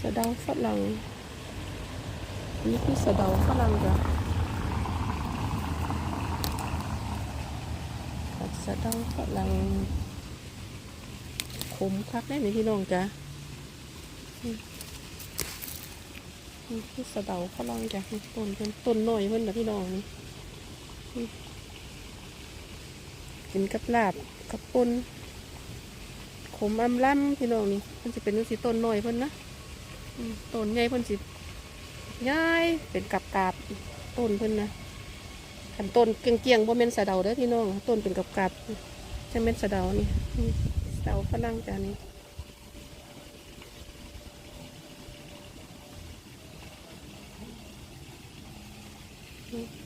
สะเดาฝรั่งนี่คือสะเดาฝรั่งจ้ะผัดสะเดาฝรั่งขมคักได้ไหมพี่น้องจ้ะอืมนี่คือสะเดาฝรั่งจ้ะต้นเพิ่นต้นหน้อยเพิ่นนะพี่น้องนี่กินกับลาบกับปน ขมอำล่ำพี่น้องนี่เพิ่นสิเป็นจังสิต้นน้อยเพิ่นนะต้นใหญ่เพิ่นสิง่ายเป็นกับกาบต้นเพิ่นนะขันต้นเกียงๆบ่แม่นสะเดาเด้อพี่น้องต้นเป็นกับกาบจะแม่นสะเดานี่สะเดาฝรั่งจ้านี่อืม